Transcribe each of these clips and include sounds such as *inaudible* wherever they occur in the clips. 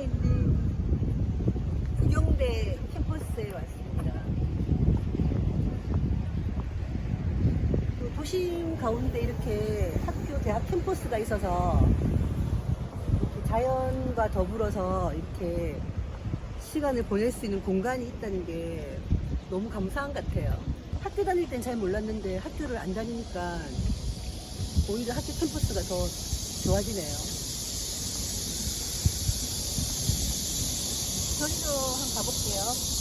서울에 있는 구경대 캠퍼스에 왔습니다. 도심 가운데 이렇게 학교, 대학 캠퍼스가 있어서 이렇게 자연과 더불어서 이렇게 시간을 보낼 수 있는 공간이 있다는 게 너무 감사한 것 같아요. 학교 다닐 땐 잘 몰랐는데 학교를 안 다니니까 오히려 학교 캠퍼스가 더 좋아지네요. 저희도 한번 가볼게요.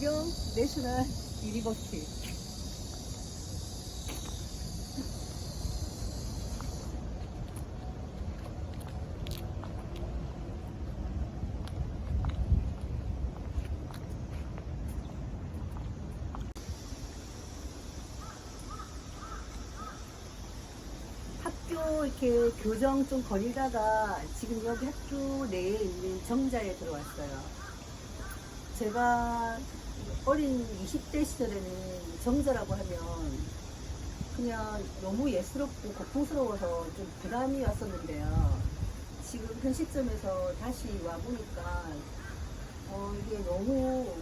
구경 내셔널 유니버시티. 학교 이렇게 교정 좀 거리다가 지금 여기 학교 내에 있는 정자에 들어왔어요. 제가 어린 20대 시절에는 정자라고 하면 그냥 너무 예스럽고 고풍스러워서 좀 부담이 왔었는데요. 지금 현 시점에서 다시 와보니까 어, 이게 너무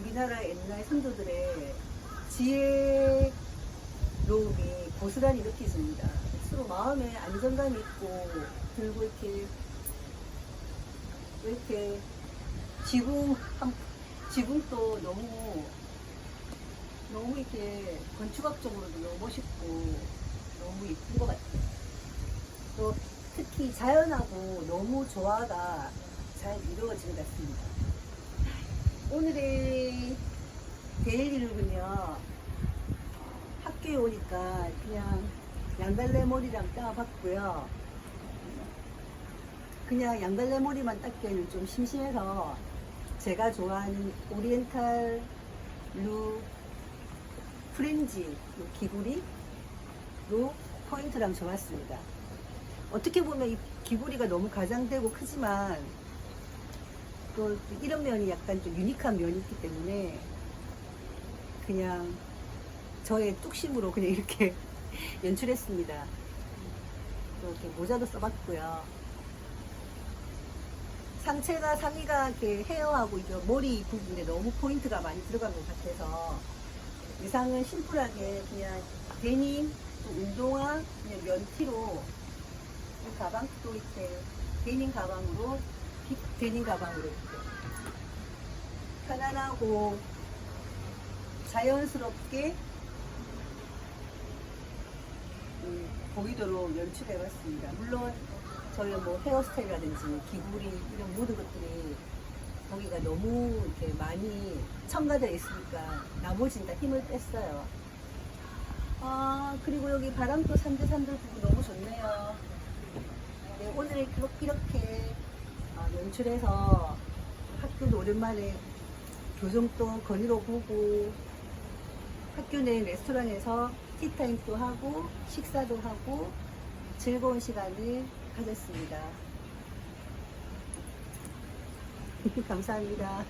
우리나라 옛날 선조들의 지혜로움이 고스란히 느껴집니다. 서로 마음에 안정감이 있고 그리고 이렇게 이렇게 지붕 한 지붕도 너무 너무 이렇게 건축학적으로도 너무 멋있고 너무 예쁜 것 같아요. 또 특히 자연하고 너무 조화가 잘 이루어진 것 같습니다. 오늘의 데일리룩은요 학교에 오니까 그냥 양갈래 머리랑 따봤고요. 그냥 양갈래 머리만 닦기에는 좀 심심해서 제가 좋아하는 오리엔탈 루 프렌지 요 귀구리로 포인트랑 줘봤습니다. 어떻게 보면 이 귀구리가 너무 가장되고 크지만 또 이런 면이 약간 좀 유니크한 면이 있기 때문에 그냥 저의 뚝심으로 그냥 이렇게 *laughs* 연출했습니다. 또 이렇게 모자도 써봤고요. 상체가 상의가 이렇게 헤어하고 이제 머리 부분에 너무 포인트가 많이 들어간 것 같아서. 의상은 심플하게 그냥 데님, 또 운동화, 그냥 면티로 이 가방도 이렇게 데님 가방으로 빅 데님 가방으로 이렇게. 편안하고 자연스럽게 음, 보이도록 연출해봤습니다. 물론 저희 뭐 헤어스타일이라든지 귀걸이 이런 모든 것들이 거기가 너무 이렇게 많이 첨가되어 있으니까 나머지는 다 힘을 뺐어요. 아 그리고 여기 바람도 산들산들 부분 너무 좋네요. 네, 오늘 이렇게, 이렇게 아, 연출해서 학교도 오랜만에 교정도 거리로 보고 학교 내 레스토랑에서 티타임도 하고 식사도 하고 즐거운 시간을 가졌습니다. *laughs* 감사합니다.